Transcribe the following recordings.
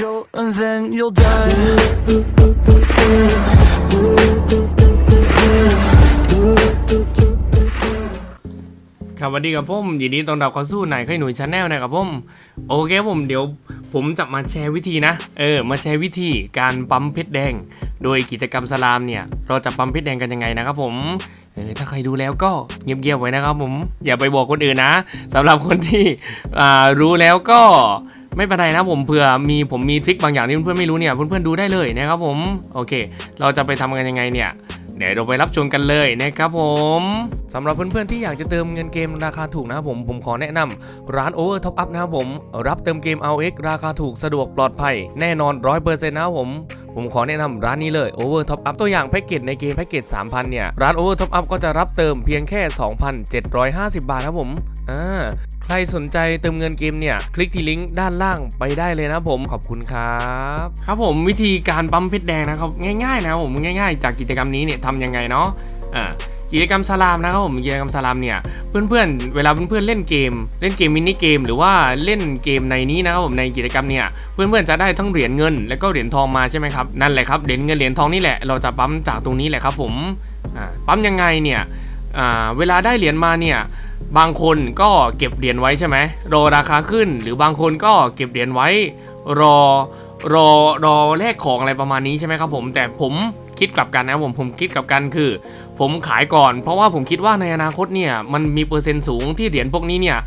and then you'll die. ครับสวัสดีกับผมยินดีต้อนรับเข้าสู่ไหนายไข่หนุ่ยชาแนลนะครับผมโอเคผมเดี๋ยวผมจะมาแชร์วิธีนะ เออ มาแชร์วิธีการปั๊มเพชรแดง โดยกิจกรรมสลามเนี่ย เราจะปั๊มเพชรแดงกันยังไงนะครับผมเออถ้าใครดูแล้วก็เงียบๆไว้นะครับผมอย่าไปบอกคนอื่นนะสำหรับคนที่อ่ารู้แล้วก็ไม่เป็นไรนะผมเผื่อมีผมมีทริคบางอย่างที่เพื่อนๆไม่รู้เนี่ยเพื่อนๆดูได้เลยนะครับผมโอเค เราจะไปทำกันยังไงเนี่ย เดี๋ยวเราไปรับชมกันเลยนะครับผมสำหรับเพื่อนๆที่อยากจะเติมเงินเกมราคาถูกนะครับผมผมขอแนะนำร้าน Over Top Up นะครับผมรับเติมเกม RX ราคาถูกสะดวกปลอดภัย แน่นอน 100%นะครับผมผมขอแนะนำร้านนี้เลย Over Top Up ตัวอย่างแพ็กเกจในเกมแพ็กเกจ 3,000 เนี่ย ร้าน Over Top Up ก็จะรับเติมเพียงแค่ 2,750 บาทครับผม อ่า ใครสนใจเติมเงินเกมเนี่ย คลิกที่ลิงก์ด้านล่างไปได้เลยนะผมขอบคุณครับ ครับผมวิธีการปั๊มเพชรแดงนะครับง่ายๆนะผมง่าย ๆ จากกิจกรรมนี้เนี่ยทำยังไงเนาะอ่ากิจกรรมสลามนะครับผมกิจกรรมสลามเนี่ยเพื่อนๆเวลาเพื่อนๆเล่นเกม เล่นเกมมินิเกม หรือว่าเล่นเกมในนี้นะครับผมในกิจกรรมเนี่ยเพื่อนๆจะได้ทั้งเหรียญเงิน และก็เหรียญทองมาใช่ไหมครับนั่นแหละครับเหรียญเงินเหรียญทองนี่แหละเราจะปั๊มจากตรงนี้แหละครับผมปั๊มยังไงเนี่ยเวลาได้เหรียญมาเนี่ย บางคนก็เก็บเหรียญไว้ใช่ไหมรอราคาขึ้น หรือบางคนก็เก็บเหรียญไว้รอรอรอแลกของอะไรประมาณนี้ใช่ไหมครับผม แต่ผม คิดกลับกันนะผมผมคิดกลับกันคือ ผมขายก่อน เพราะว่าผมคิดว่าในอนาคตเนี่ยมันมีเปอร์เซ็นต์สูงที่เหรียญพวกนี้เนี่ย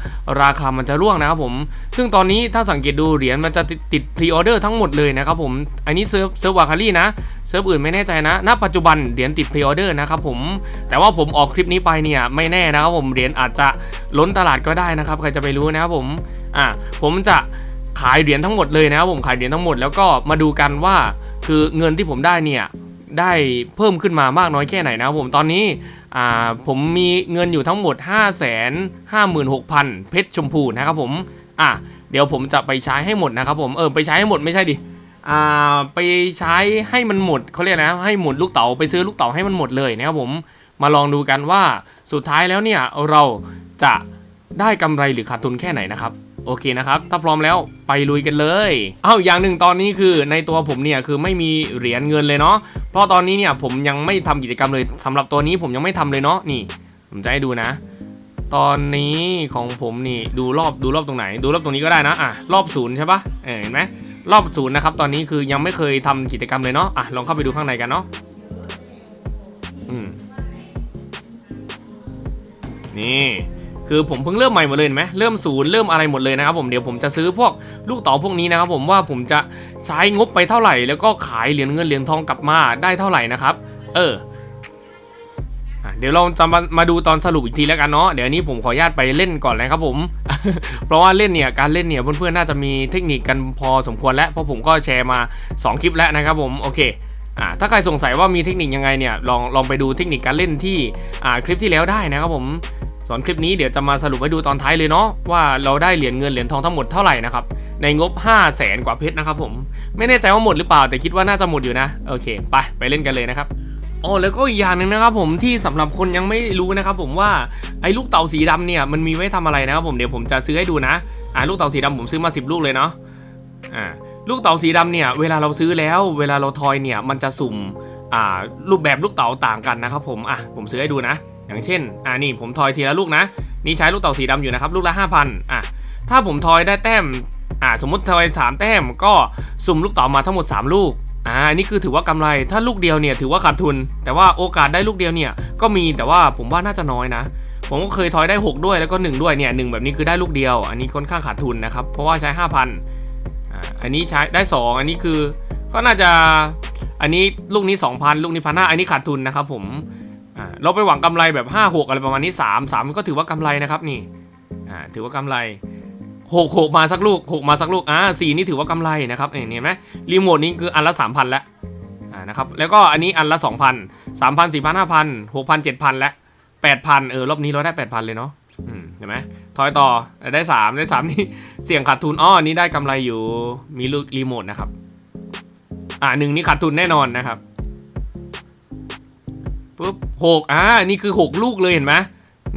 ราคามันจะร่วงนะครับผม ซึ่งตอนนี้ถ้าสังเกตดูเหรียญมันจะติดพรีออเดอร์ทั้งหมดเลยนะครับผมอันนี้เซิร์ฟเซิร์ฟวาคารี่นะเซิร์ฟอื่นไม่แน่ใจนะ ณ ปัจจุบันเหรียญติดพรีออเดอร์นะครับผม แต่ว่าผมออกคลิปนี้ไปเนี่ยไม่แน่นะครับผมเหรียญอาจจะล้นตลาดก็ได้นะครับใครจะไปรู้นะครับผม อะผมจะขายเหรียญทั้งหมดเลยนะครับผมขายเหรียญทั้งหมดแล้วก็มาดูกันว่าคือเงินที่ผมได้เนี่ย ได้เพิ่มขึ้นมามากน้อยแค่ไหนนะครับผมตอนนี้ผมมีเงินอยู่ทั้งหมด 5 5 6 0 0 0 เพชรชมพูนะครับผมอะเดี๋ยวผมจะไปใช้ให้หมดนะครับผมเออไปใช้ให้หมดไม่ใช่ดิอ่าไปใช้ให้มันหมดเขาเรียกนะให้หมดลูกเต๋าไปซื้อลูกเต๋าให้มันหมดเลยนะครับผมมาลองดูกันว่าสุดท้ายแล้วเนี่ยเราจะได้กำไรหรือขาดทุนแค่ไหนนะครับ โอเคนะครับ ถ้าพร้อมแล้วไปลุยกันเลยเอ้าอย่างหนึ่งตอนนี้คือในตัวผมเนี่ยคือไม่มีเหรียญเงินเลยเนาะเพราะตอนนี้เนี่ยผมยังไม่ทำกิจกรรมเลยสำหรับตัวนี้ผมยังไม่ทำเลยเนาะนี่ผมจะให้ดูนะ ตอนนี้ของผมนี่ดูรอบดูรอบตรงไหน ดูรอบตรงนี้ก็ได้นะอะรอบศูนย์ใช่ปะเออเห็นไหมรอบศูนย์นะครับตอนนี้คือยังไม่เคยทำกิจกรรมเลยเนาะอะลองเข้าไปดูข้างในกันเนาะอืมนี่ คือผมเพิ่งเริ่มใหม่หมดเลยเห็นไหมเริ่มศูนย์เริ่มอะไรหมดเลยนะครับผมเดี๋ยวผมจะซื้อพวกลูกเต๋าพวกนี้นะครับผมว่าผมจะใช้งบไปเท่าไหร่ แล้วก็ขายเหรียญเงินเหรียญทองกลับมาได้เท่าไหร่นะครับ เออเดี๋ยวเราจะมามาดูตอนสรุปอีกทีแล้วกันเนาะเดี๋ยวนนี้ผมขออนุญาตไปเล่นก่อนเลยครับผม เพราะว่าเล่นเนี่ยการเล่นเนี่ยเพื่อนๆน่าจะมีเทคนิคกันพอสมควรแล้วเพราะผมก็แชร์มา 2 คลิปแล้วนะครับผมโอเคอ่าถ้าใครสงสัยว่ามีเทคนิคยังไงเนี่ยลองลองไปดูเทคนิคการเล่นที่อ่าคลิปที่แล้วได้นะครับผม ส่วนคลิปนี้เดี๋ยวจะมาสรุปให้ดูตอนท้ายเลยเนาะว่าเราได้เหรียญเงินเหรียญทองทั้งหมดเท่าไหร่นะครับในงบ 5 0 0แสนกว่าเพชรนะครับผมไม่แน่ใจว่าหมดหรือเปล่าแต่คิดว่าน่าจะหมดอยู่นะโอเคไปไปเล่นกันเลยนะครับอ๋อแล้วก็อีกอย่างหนึ่งนะครับผมที่สำหรับคนยังไม่รู้นะครับผมว่าไอ้ลูกเต่าสีดำเนี่ยมันมีไว้ทำอะไรนะครับผมเดี๋ยวผมจะซื้อให้ดูนะอ่าลูกเต่าสีดำผมซื้อมา 10 ลูกเลยเนาะอ่าลูกเต่าสีดำเนี่ยเวลาเราซื้อแล้ว เวลาเราทอยเนี่ยมันจะสุ่มอ่ารูปแบบลูกเต่าต่างกันนะครับผมอะผมซื้อให้ดูนะ อย่างเช่น อ่านี่ผมทอยทีละลูกนะ นี่ใช้ลูกเต่าสีดำอยู่นะครับ ลูกละ5,000อะถ้าผมทอยได้แต้ม อ่า สมมติทอย 3 แต้มก็สุ่มลูกเต่ามาทั้งหมด 3 ลูก อ่า นี่คือถือว่ากำไร ถ้าลูกเดียวเนี่ยถือว่าขาดทุน แต่ว่าโอกาสได้ลูกเดียวเนี่ยก็มี แต่ว่าผมว่าน่าจะน้อยนะ ผมก็เคยทอยได้ 6 ด้วยแล้วก็ 1 ด้วยเนี่ยหแบบนี้คือได้ลูกเดียว อันนี้ค่อนข้างขาดทุนนะครับ เพราะว่าใช้ 5,000อ่า อันนี้ใช้ได้ 2 อันนี้คือ ก็น่าจะ อันนี้ลูกนี้ 2,000 ลูกนี้พันห้าอันนี้ขาดทุนนะครับผมอ่า เราไปหวังกำไรแบบ5 6อะไรประมาณนี้ 3 3 ก็ถือว่ากำไรนะครับนี่อ่าถือว่ากำไร6 6มาสักลูก6มาสักลูกอ่า4นี่ถือว่ากำไรนะครับเห็นไหมรีโมทนี้คืออันละ 3,000แล้วอ่านะครับแล้วก็อันนี้อันละ 2,000 3,000 4,000 5,000 6,000 7,000แล้วแปดพันเออรอบนี้เราได้แปดพันเลยเนาะเห็นไหมทอยต่อได้สามได้สามนี่เสี่ยงขาดทุนอ้อนี้ได้กำไรอยู่มีลูกรีโมทนะครับอ่าหนึ่งนี่ขาดทุนแน่นอนนะครับ ปุ๊บหกอ่านี่คือหกลูกเลยเห็นไหม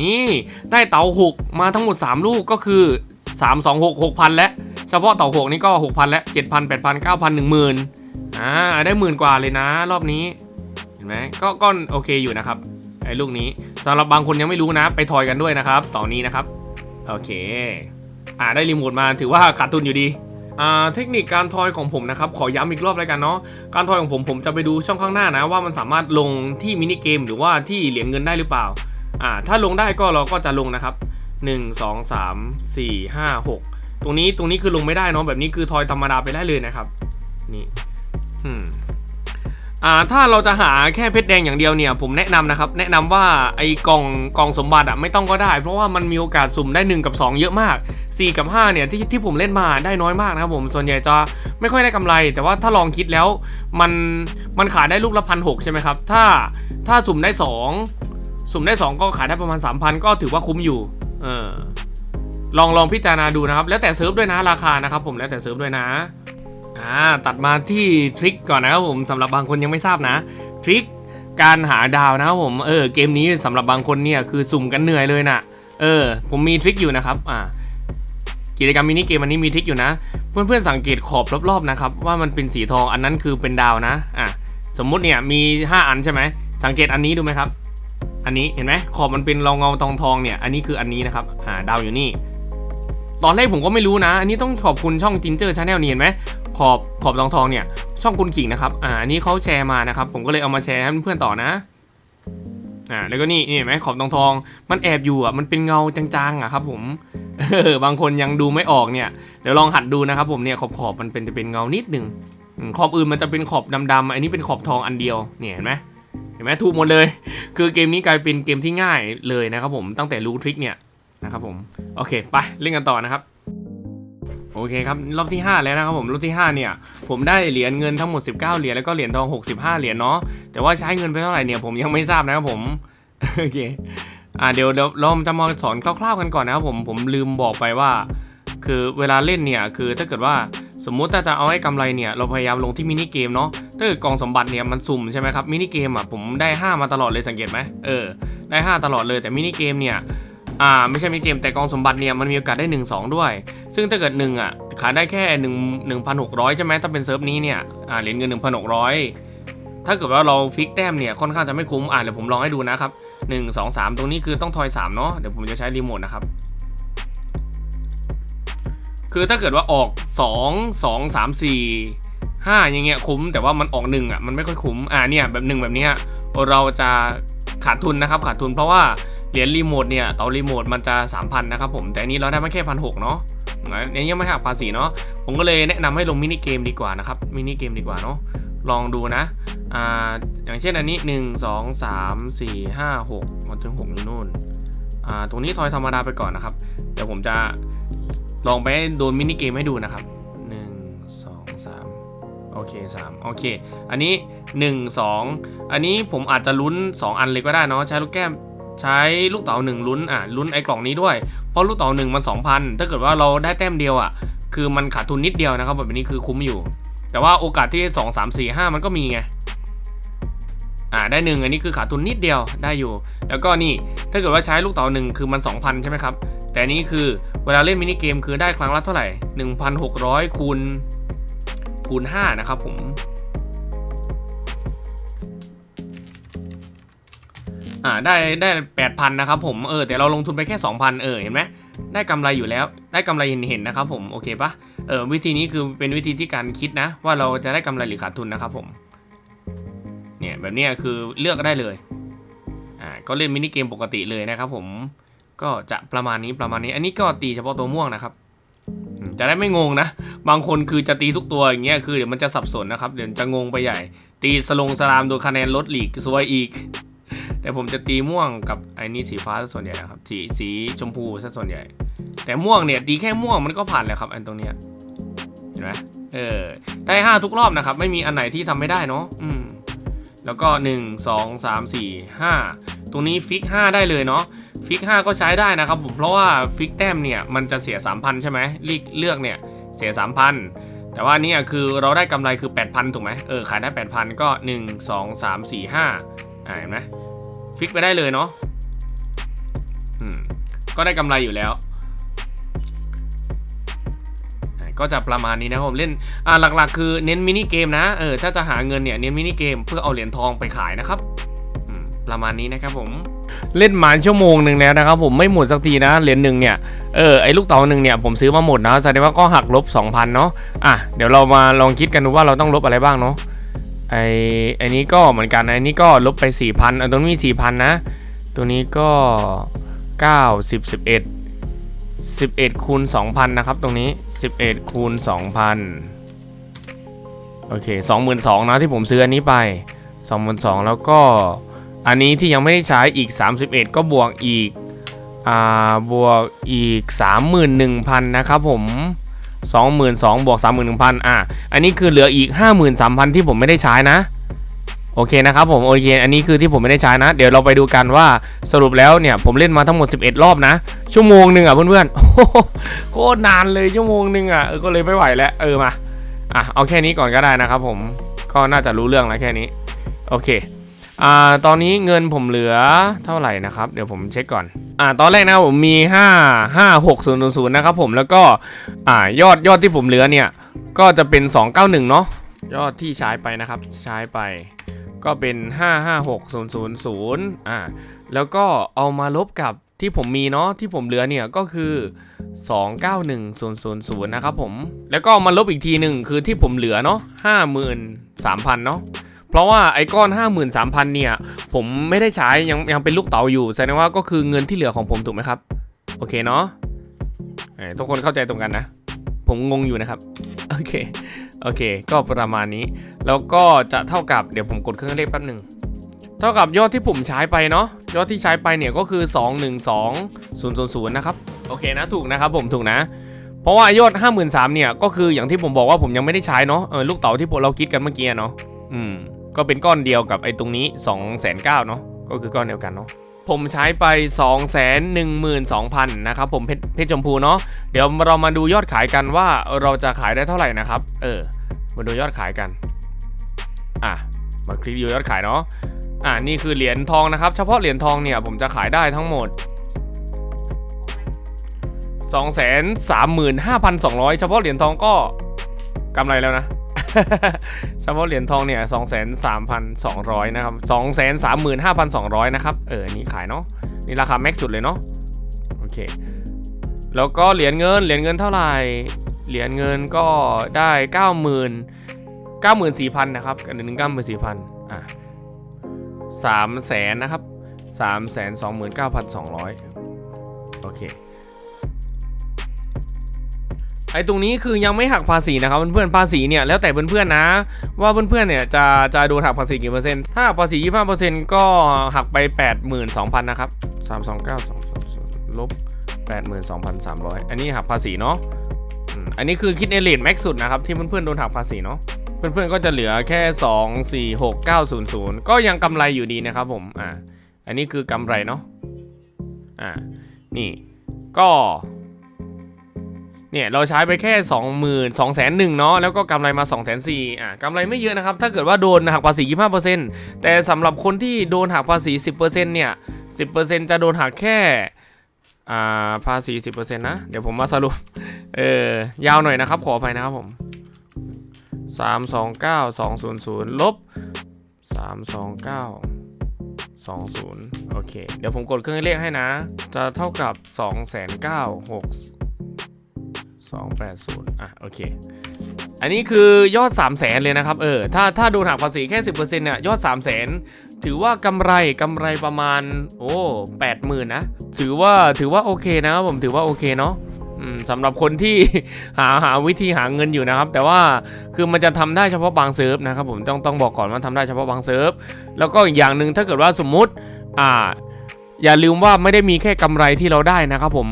นี่ได้เตาหกมาทั้งหมดสามลูกก็คือสามสองหกหกพันแล้วใช่ฉพาะเต่าหกนี่ก็หกพันและเจ็ดพันแปดพันเก้าพันหนึ่งหมื่นอ่าได้หมื่นกว่าเลยนะ รอบนี้ เห็นไหมก็ก็โอเคอยู่นะครับไอ้ลูกนี้สำหรับบางคนยังไม่รู้นะ ไปทอยกันด้วยนะครับต่อนนี้นะครับ โอเค อ่าได้รีโมทมาถือว่าขาดทุนอยู่ดี เทคนิคการทอยของผมนะครับ ขอย้ำอีกรอบแล้วกันเนาะการทอยของผมผมจะไปดูช่องข้างหน้านะ ว่ามันสามารถลงที่มินิเกมหรือว่าที่เหรียญเงินได้หรือเปล่าอ่า ถ้าลงได้ก็เราก็จะลงนะครับ 1 2 3 4 5 6 ตรงนี้ตรงนี้คือลงไม่ได้เนาะแบบนี้คือทอยธรรมดาไปได้เลยนะครับ นี่อืม อ่าถ้าเราจะหาแค่เพชรแดงอย่างเดียวเนี่ยผมแนะนำนะครับ แนะนำว่าไอ้กล่องกล่องสมบัติอะไม่ต้องก็ได้ เพราะว่ามันมีโอกาสสุ่มได้ 1 กับ 2 เยอะมาก 4 กับ 5 เนี่ยที่ที่ผมเล่นมาได้น้อยมากนะครับผมส่วนใหญ่จะไม่ค่อยได้กำไร แต่ว่าถ้าลองคิดแล้วมันมันขายได้ลูกละพันหใช่ไหมครับ ถ้าถ้าสุ่มได้ 2 สุ่มได้ 2 ก็ขายได้ประมาณ 3,000 ก็ถือว่าคุ้มอยู่เออลองลองพิจารณาดูนะครับ แล้วแต่เซิร์ฟด้วยนะราคานะครับผมแล้วแต่เซิร์ฟด้วยนะ อ่าตัดมาที่ทริคก่อนนะครับผมสำหรับบางคนยังไม่ทราบนะทริคการหาดาวนะครับผมเออเกมนี้สำหรับบางคนเนี่ยคือสุ่มกันเหนื่อยเลยนะเออ ผมมีทริคอยู่นะครับอ่ากิจกรรมมินิเกมอันนี้มีทริคอยู่นะ เพื่อนๆสังเกตขอบรอบๆนะครับว่ามันเป็นสีทองอันนั้นคือเป็นดาวนะอะสมมุติเนี่ยมี 5 อันใช่ไหมสังเกตอันนี้ดูไหมครับ อันนี้เห็นไหมขอบมันเป็นรองเงาทองทองเนี่ยอันนี้คืออันนี้นะครับอ่าดาวอยู่นี่ ตอนแรกผมก็ไม่รู้นะ อันนี้ต้องขอบคุณช่องจินเจอร์ชาแนลนี่เห็นไหม ขอบขอบทองทองเนี่ย ช่องคุณขิงนะครับ อ่านี้เขาแชร์มานะครับ ผมก็เลยเอามาแชร์ให้เพื่อนๆต่อนะ อ่า แล้วก็นี่นี่เห็นไหมขอบทองทอง มันแอบอยู่อะ มันเป็นเงาจางๆอะครับ ผมเออบางคนยังดูไม่ออกเนี่ย เดี๋ยวลองหัดดูนะครับ ผมเนี่ยขอบขอบมันเป็นจะเป็นเงานิดหนึ่งขอบอื่นมันจะเป็นขอบดำๆ อันนี้เป็นขอบทองอันเดียว เนี่ยเห็นไหมเห็นไหมถูกหมดเลย คือเกมนี้กลายเป็นเกมที่ง่ายเลยนะครับผม ตั้งแต่รู้ทริคเนี่ยนะครับผม โอเค ไปเล่นกันต่อนะครับ โอเคครับรอบที่ 5 แล้วนะครับผมรอบที่ 5 เนี่ย ผมได้เหรียญเงินทั้งหมด 19 เหรียญแล้วก็เหรียญทอง 65 เหรียญเนาะแต่ว่าใช้เงินไปเท่าไหร่เนี่ยผมยังไม่ทราบนะครับผมโอเคอ่าเดี๋ยวเดี๋ยวเราจะมาสอนคร่าวๆกันก่อนนะครับผมผมลืมบอกไปว่า คือเวลาเล่นเนี่ยคือถ้าเกิดว่าสมมุติถ้าจะเอาให้กำไรเนี่ยเราพยายามลงที่มินิเกมเนาะถ้าเกิดกองสมบัติเนี่ยมันสุ่มใช่ไหมครับมินิเกมอะผมได้ 5 มาตลอดเลยสังเกตไหมเออได้ 5 ตลอดเลยแต่มินิเกมเนี่ย อ่าไม่ใช่มินิเกมแต่กองสมบัติเนี่ยมันมีโอกาสได้ 1 2 ด้วย ซึ่งถ้าเกิด1อะขายได้แค่1 1,600 ใช่ไหมถ้าเป็นเซิร์ฟนี้เนี่ยอ่าเหรียญเงิน 1,600 ถ้าเกิดว่าเราฟิกแต้มเนี่ยค่อนข้างจะไม่คุ้มอ่าเดี๋ยวผมลองให้ดูนะครับ 1 2 3 ตรงนี้คือต้องทอย 3 เนาะเดี๋ยวผมจะใช้รีโมทนะครับ คือถ้าเกิดว่าออก 2 2 3 4 5อย่างเงี้ยคุ้มแต่ว่ามันออก1อะมันไม่ค่อยคุ้มอ่าเนี่ยแบบหนึ่งแบบนี้เราจะขาดทุนนะครับขาดทุนเพราะว่า เหรียญรีโมทเนี่ยต่อรีโมทมันจะ 3,000 นะครับผม แต่อันนี้เราได้มาแค่พันหกเนาะอันนี้ยังไม่หักภาษีเนาะ ผมก็เลยแนะนำให้ลงมินิเกมดีกว่านะครับ มินิเกมดีกว่าเนาะ ลองดูนะ อ่า อย่างเช่นอันนี้ 1 2 3 4 5 6มาถึง6อยู่นู่น อ่า ตรงนี้ทอยธรรมดาไปก่อนนะครับ เดี๋ยวผมจะลองไปโดนมินิเกมให้ดูนะครับ1 2 3โอเค3โอเค อันนี้ 1 2 อันนี้ผมอาจจะลุ้น 2 อันเลยก็ได้เนาะ ใช้ลูกแก้ม ใช้ลูกเต๋าหนึ่งลุ้นอะลุ้นไอ้กล่องนี้ด้วย เพราะลูกเต๋าหนึ่งมัน2,000ถ้าเกิดว่าเราได้แต้มเดียวอะ คือมันขาดทุนนิดเดียวนะครับแบบนี้คือคุ้มอยู่ แต่ว่าโอกาสที่2 3 4 5มันก็มีไงอ่าได้หนึ่งอันนี้คือขาดทุนนิดเดียวได้อยู่ แล้วก็นี่ถ้าเกิดว่าใช้ลูกเต๋าหนึ่งคือมัน2,000ใช่ไหมครับ แต่นี้คือเวลาเล่นมินิเกมคือได้ครั้งละเท่าไหร่หน1,600คูณคูณ5นะครับผม อ่าได้ได้แปดพันนะครับผมเออแต่เราลงทุนไปแค่สองพันเออเห็นไหมได้กำไรอยู่แล้วได้กำไรเห็นเห็นๆนะครับผมโอเคปะเออวิธีนี้คือเป็นวิธีที่การคิดนะ ว่าเราจะได้กำไรหรือขาดทุนนะครับผมเนี่ยแบบนี้คือเลือกได้เลยอ่าก็เล่นมินิเกมปกติเลยนะครับผมก็จะประมาณนี้ประมาณนี้ อันนี้ก็ตีเฉพาะตัวม่วงนะครับจะได้ไม่งงนะ บางคนคือจะตีทุกตัวอย่างเงี้ยคือเดี๋ยวมันจะสับสนนะครับ เดี๋ยวจะงงไปใหญ่ ตีสลงสลามโดยคะแนนลดหลีกซวยอีก แต่ผมจะตีม่วงกับไอ้นี่สีฟ้าซะส่วนใหญ่นะครับ สีสีชมพูซะส่วนใหญ่ แต่ม่วงเนี่ยตีแค่ม่วงมันก็ผ่านแล้วครับอันตรงเนี้ยเห็นไหมเออได้ห้าทุกรอบนะครับ ไม่มีอันไหนที่ทำไม่ได้เนาะอืมแล้วก็หนึ่งสองสามสี่ห้าตรงนี้ฟิกห้าได้เลยเนาะฟิกห้าก็ใช้ได้นะครับผมเพราะว่าฟิกแต้มเนี่ยมันจะเสีย 3,000 ใช่ไหมเลือกเลือกเนี่ยเสีย 3,000 แต่ว่านี่คือเราได้กำไรคือ 8,000 ถูกไหมเออขายได้ 8,000 ก็ 1 2 3 4 5อ่าเห็นไหม ฟิกไปได้เลยเนาะอืมก็ได้กำไรอยู่แล้ว ก็จะประมาณนี้นะผมเล่นอ่าหลักๆ คือเน้นมินิเกมนะเออถ้าจะหาเงินเนี่ยเน้นมินิเกมเพื่อเอาเหรียญทองไปขายนะครับอืมประมาณนี้นะครับผมเล่นมาชั่วโมงหนึ่งแล้วนะครับผมไม่หมดสักทีนะเหรียญหนึ่งเนี่ยเออไอ้ลูกเต๋าหนึ่งเนี่ยผมซื้อมาหมดนะแสดงว่าก็หักลบ 2,000เนาะอะเดี๋ยวเรามาลองคิดกันดูว่าเราต้องลบอะไรบ้างเนาะ ไอ้ไอนี้ก็เหมือนกันนะอ้นี้ก็ลบไป4,000อันตรงนี้มี4,000นะ ตัวนี้ก็ 9 10 11 11คูณ2,000 นะครับ ตรงนี้ 11คูณ2,000 โอเค 22,000นะที่ผมซื้ออันนี้ไป22,000แล้วก็อันนี้ที่ยังไม่ได้ใช้อีก 31 ก็บวกอีก อ่า บวกอีก 31,000 นะครับผม 22,000บวก31,000อะอันนี้คือเหลืออีก 53,000 ที่ผมไม่ได้ใช้นะ โอเคนะครับผมโอเคอันนี้คือที่ผมไม่ได้ใช้นะ เดี๋ยวเราไปดูกันว่าสรุปแล้วเนี่ยผมเล่นมาทั้งหมด 11 รอบนะ ชั่วโมงหนึ่งอะเพื่อนๆโคตรนานเลยชั่วโมงหนึ่งอะก็เลยไม่ไหวแล้วเออมาอะเอาแค่นี้ก่อนก็ได้นะครับผมก็น่าจะรู้เรื่องแล้วแค่นี้ โอเค อ่าตอนนี้เงินผมเหลือเท่าไหร่นะครับ เดี๋ยวผมเช็คก่อนอ่าตอนแรกนะผมมี 5 5 6 0 0 0นะครับผมแล้วก็อ่ายอดยอดที่ผมเหลือเนี่ยก็จะเป็น 291 เนาะยอดที่ใช้ไปนะครับใช้ไปก็เป็น 556000อ่าแล้วก็เอามาลบกับที่ผมมีเนาะที่ผมเหลือเนี่ยก็คือ 291000นะครับผมแล้วก็มาลบอีกทีหนึ่งคือที่ผมเหลือเนาะ53,000เนาะ เพราะว่าไอ้ก้อน 53,000 เนี่ย ผมไม่ได้ใช้ยังยังเป็นลูกเต๋าอยู่แสดงว่าก็คือเงินที่เหลือของผมถูกไหมครับ โอเคเนาะทุกคนเข้าใจตรงกันนะ ผมงงอยู่นะครับ โอเค โอเค ก็ประมาณนี้ แล้วก็จะเท่ากับเดี๋ยวผมกดเครื่องเลขแป๊บหนึ่งเท่ากับยอดที่ผมใช้ไปเนาะยอดที่ใช้ไปเนี่ยก็คือ 212000นะครับโอเคนะถูกนะครับผมถูกนะ เพราะว่ายอด 53,000เนี่ยก็คืออย่างที่ผมบอกว่าผมยังไม่ได้ใช้เนาะเออลูกเต๋าที่พวกเราคิดกันเมื่อกี้เนาะอืม ก็เป็นก้อนเดียวกับไอ้ตรงนี้2 9 0 0 0เนาะก็คือก้อนเดียวกันเนาะผมใช้ไป 2 1 2 0 0 0นะครับผมเพชรเพชรชมพูเนาะเดี๋ยวเรามาดูยอดขายกันว่าเราจะขายได้เท่าไหร่นะครับ เออ มาดูยอดขายกัน อะ มาคลิกดูยอดขายเนาะอะนี่คือเหรียญทองนะครับ เฉพาะเหรียญทองเนี่ยผมจะขายได้ทั้งหมด 235,200 เฉพาะเหรียญทองก็กำไรแล้วนะ เฉพาะเหรียญทองเนี่ย23,200นะครับ235,200นะครับ เออ นี่ขายเนาะ นี่ราคาแม็กสุดเลยเนาะ โอเค แล้วก็เหรียญเงิน เหรียญเงินเท่าไหร่ เหรียญเงินก็ได้เก้าหมื่นเก้าหมื่นสี่พันนะครับกันหนึ่งเก้าหมื่นสี่พันอะสามแสนนะครับสามแสนสองหมื่นเก้าพันสองร้อยโอเค ไอ้ตรงนี้คือยังไม่หักภาษีนะครับเพื่อนๆภาษีเนี่ยแล้วแต่เพื่อนๆนะ ว่าเพื่อนๆเนี่ยจะจะโดนหักภาษีกี่เปอร์เซ็นต์ถ้าภาษียี่ห้าเปอร์เซ็นต์ก็หักไปแปดหมื่นสองพันนะครับสามสองเก้าสองลบแปดหมื่นสองพันสามร้อยอันนี้หักภาษีเนาะอันนี้คือคิดในเลทแม็กสุดนะครับที่เพื่อนๆโดนหักภาษีเนาะเพื่อนๆก็จะเหลือแค่ 2 4 6 9 0 0 ก็ยังกำไรอยู่ดีนะครับผมอ่าอันนี้คือกำไรเนาะอ่านี่ก็ เนี่ยเราใช้ไปแค่ 2 0 0 0 0 2 0 0 0 0เนาะแล้วก็กำไรมา2 4 0 0 0อ่ากำไรไม่เยอะนะครับ ถ้าเกิดว่าโดนหักภาษี 25%แต่สำหรับคนที่โดนหักภาษี 10%เนี่ย 10%จะโดนหักแค่อ่าภาษี 10%นะ เดี๋ยวผมมาสรุปเออยาวหน่อยนะครับ ขออภัยนะครับผมสามสองเก้าสองศูนย์ศูนย์ลบสามสองเก้าสองศูนย์โอเค เดี๋ยวผมกดเครื่องเลขให้นะ จะเท่ากับสอง แสนเก้าหกสองแปดศูนย์อะ โอเค อันนี้คือยอด 3 0 0แสนเลยนะครับ เออ ถ้าถ้าโดนหักภาษีแค่ 10%เนี่ย ยอด 3 0 0แสนถือว่ากำไรกำไรประมาณ โอ้แปดหมื่นนะ ถือว่าถือว่าโอเคนะครับผมถือว่าโอเคเนาะสำหรับคนที่หาหาวิธีหาเงินอยู่นะครับ แต่ว่าคือมันจะทำได้เฉพาะบางเซิร์ฟนะครับผมต้องต้องบอกก่อนว่าทำได้เฉพาะบางเซิร์ฟแล้วก็อีกอย่างหนึ่งถ้าเกิดว่าสมมุติอ่า อย่าลืมว่าไม่ได้มีแค่กำไรที่เราได้นะครับผม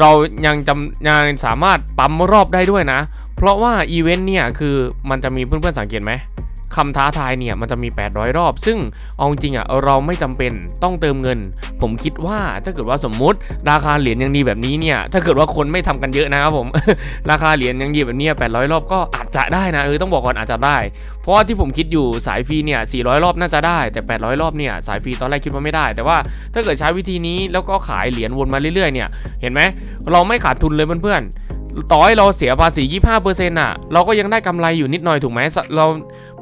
เรายังจำยังสามารถปั๊มรอบได้ด้วยนะ เพราะว่าอีเวนต์เนี่ยคือมันจะมีเพื่อนๆสังเกตไหม คำท้าทายเนี่ยมันจะมี 800 รอบ ซึ่งเอาจริงอะเราไม่จำเป็นต้องเติมเงิน ผมคิดว่าถ้าเกิดว่าสมมุติราคาเหรียญยังดีแบบนี้เนี่ยถ้าเกิดว่าคนไม่ทำกันเยอะนะครับผมราคาเหรียญยังดีแบบนี้800 รอบก็อาจจะได้นะเออต้องบอกก่อนอาจจะได้ เพราะว่าที่ผมคิดอยู่สายฟรีเนี่ย400 รอบน่าจะได้แต่ 800 รอบเนี่ยสายฟรีตอนแรกคิดว่าไม่ได้ แต่ว่าถ้าเกิดใช้วิธีนี้แล้วก็ขายเหรียญวนมาเรื่อยๆเนี่ยเห็นไหมเราไม่ขาดทุนเลยเพื่อนๆ ต่อให้เราเสียภาษี 25%อะ เราก็ยังได้กำไรอยู่นิดหน่อยถูกไหมเรา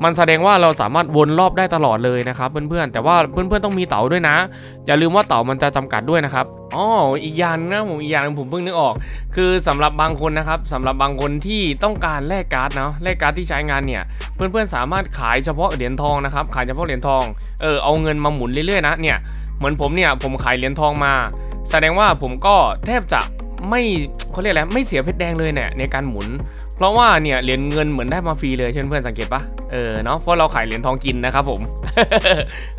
มันแสดงว่าเราสามารถวนรอบได้ตลอดเลยนะครับเพื่อนๆ แต่ว่าเพื่อนๆต้องมีเต๋าด้วยนะ อย่าลืมว่าเต๋ามันจะจำกัดด้วยนะครับอ๋ออีกอย่างนะผมอีกอย่างหนึงผมเพิ่งนึกออก คือสำหรับบางคนนะครับสำหรับบางคนที่ต้องการแลกการ์ดเนาะแลกการ์ดที่ใช้งานเนี่ย เพื่อนๆสามารถขายเฉพาะเหรียญทองนะครับ ขายเฉพาะเหรียญทองเออเอาเงินมาหมุนเรื่อยๆนะเนี่ยเหมือนผมเนี่ยผมขายเหรียญทองมา แสดงว่าผมก็แทบจะ ไม่เขาเรียกอะไรไม่เสียเพชรแดงเลยเนี่ยในการหมุน เพราะว่าเนี่ยเหรียญเงินเหมือนได้มาฟรีเลยเช่นเพื่อนสังเกตปะเออเนาะเพราะเราขายเหรียญทองกินนะครับผม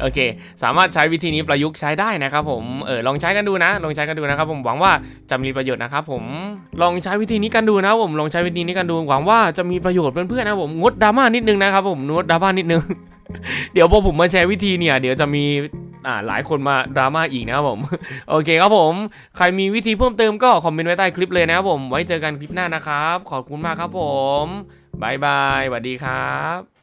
โอเค สามารถใช้วิธีนี้ประยุกต์ใช้ได้นะครับผมเออลองใช้กันดูนะ ลองใช้กันดูนะครับผมหวังว่าจะมีประโยชน์นะครับผมลองใช้วิธีนี้กันดูนะผมลองใช้วิธีนี้กันดูหวังว่าจะมีประโยชน์เพื่อนๆนะผมงดดราม่านิดนึงนะครับผมงดดราม่านิดนึงเดี๋ยวพอผมมาแชร์วิธีเนี่ยเดี๋ยวจะมี อ่าหลายคนมาดราม่าอีกนะครับผม โอเคครับผม ใครมีวิธีเพิ่มเติมก็คอมเมนต์ไว้ใต้คลิปเลยนะครับผม ไว้เจอกันคลิปหน้านะครับ ขอบคุณมากครับผมบายบายสวัสดีครับ